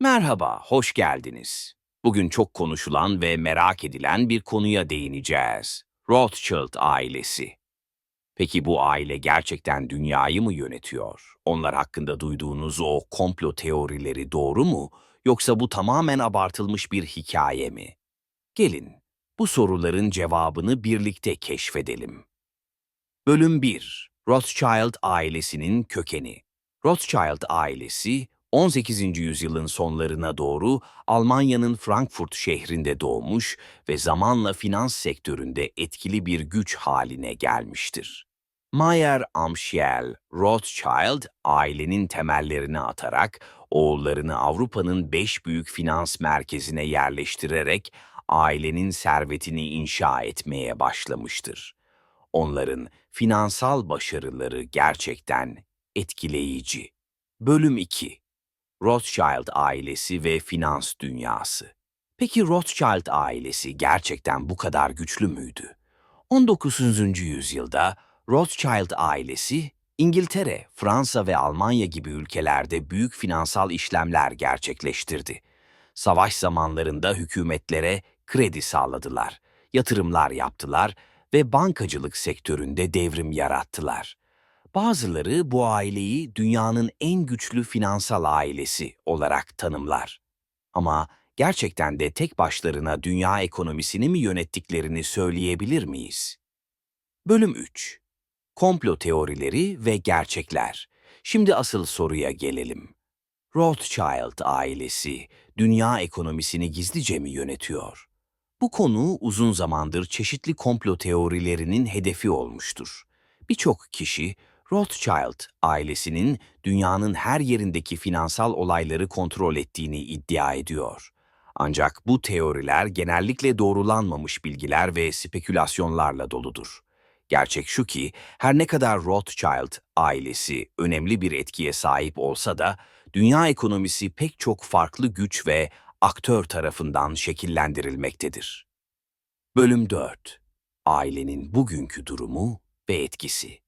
Merhaba, hoş geldiniz. Bugün çok konuşulan ve merak edilen bir konuya değineceğiz. Rothschild ailesi. Peki bu aile gerçekten dünyayı mı yönetiyor? Onlar hakkında duyduğunuz o komplo teorileri doğru mu? Yoksa bu tamamen abartılmış bir hikaye mi? Gelin, bu soruların cevabını birlikte keşfedelim. Bölüm 1. Rothschild ailesinin kökeni. Rothschild ailesi 18. yüzyılın sonlarına doğru Almanya'nın Frankfurt şehrinde doğmuş ve zamanla finans sektöründe etkili bir güç haline gelmiştir. Mayer Amschel Rothschild ailenin temellerini atarak oğullarını Avrupa'nın beş büyük finans merkezine yerleştirerek ailenin servetini inşa etmeye başlamıştır. Onların finansal başarıları gerçekten etkileyici. Bölüm 2 Rothschild ailesi ve finans dünyası. Peki Rothschild ailesi gerçekten bu kadar güçlü müydü? 19. yüzyılda Rothschild ailesi İngiltere, Fransa ve Almanya gibi ülkelerde büyük finansal işlemler gerçekleştirdi. Savaş zamanlarında hükümetlere kredi sağladılar, yatırımlar yaptılar ve bankacılık sektöründe devrim yarattılar. Bazıları bu aileyi dünyanın en güçlü finansal ailesi olarak tanımlar. Ama gerçekten de tek başlarına dünya ekonomisini mi yönettiklerini söyleyebilir miyiz? Bölüm 3 Komplo teorileri ve gerçekler. Şimdi asıl soruya gelelim. Rothschild ailesi dünya ekonomisini gizlice mi yönetiyor? Bu konu uzun zamandır çeşitli komplo teorilerinin hedefi olmuştur. Birçok kişi Rothschild ailesinin dünyanın her yerindeki finansal olayları kontrol ettiğini iddia ediyor. Ancak bu teoriler genellikle doğrulanmamış bilgiler ve spekülasyonlarla doludur. Gerçek şu ki her ne kadar Rothschild ailesi önemli bir etkiye sahip olsa da dünya ekonomisi pek çok farklı güç ve aktör tarafından şekillendirilmektedir. Bölüm 4 Ailenin bugünkü durumu ve etkisi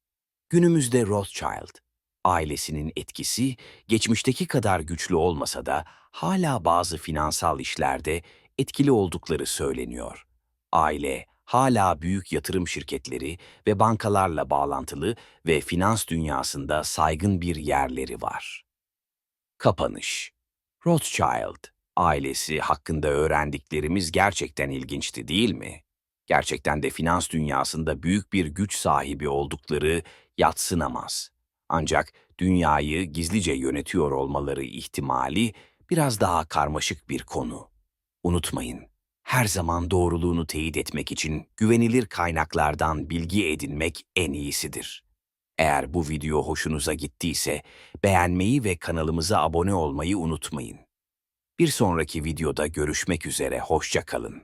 Günümüzde Rothschild ailesinin etkisi geçmişteki kadar güçlü olmasa da hala bazı finansal işlerde etkili oldukları söyleniyor. Aile hala büyük yatırım şirketleri ve bankalarla bağlantılı ve finans dünyasında saygın bir yerleri var. Kapanış Rothschild ailesi hakkında öğrendiklerimiz gerçekten ilginçti değil mi? Gerçekten de finans dünyasında büyük bir güç sahibi oldukları yatsınamaz. Ancak dünyayı gizlice yönetiyor olmaları ihtimali biraz daha karmaşık bir konu. Unutmayın, her zaman doğruluğunu teyit etmek için güvenilir kaynaklardan bilgi edinmek en iyisidir. Eğer bu video hoşunuza gittiyse beğenmeyi ve kanalımıza abone olmayı unutmayın. Bir sonraki videoda görüşmek üzere, hoşça kalın.